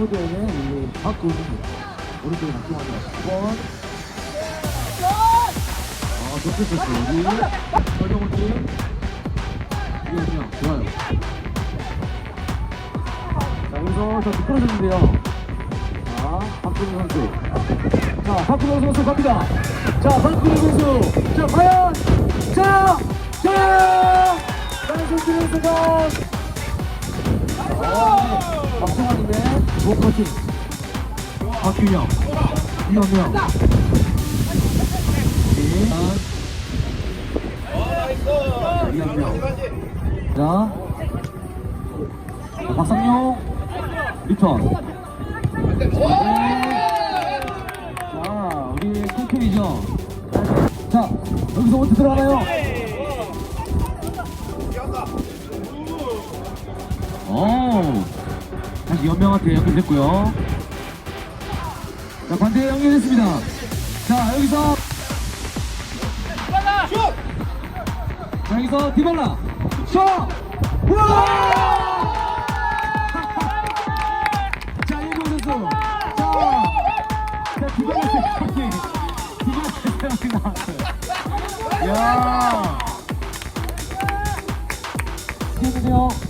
포드에는 우리 박구수 오른쪽에 박종환이 10번 아 좋게 쳤어요 여기. 설정훈 팀 이현명 좋아요. 자 여기서 저 미끄러졌는데요. 자 박구수 선수. 자 박구수 선수 갑니다. 자 박구수 선수. 자 과연 자 자! 장순진 선수가. 박정 목커팅 박균영 이현명 이현명 자. 박상용. 리턴. 자 우리 킹킹이죠. 자 여기서 어디 들어가나요? 오 다시 연명한테 연결됐고요. 자, 반대 연결됐습니다. 자, 여기서. 자, 여기서 디발라. 슛! 우와! 자, 일본 선수. 자, 자, 디발라 생각이. 디발라 생각이 나왔어요. 팀은요. 자, 투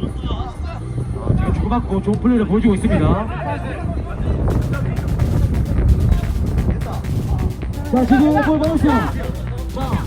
자, 지금 주고받고 좋은 플레이를 보여주고 있습니다. 자, 지금 볼 보시죠. 자,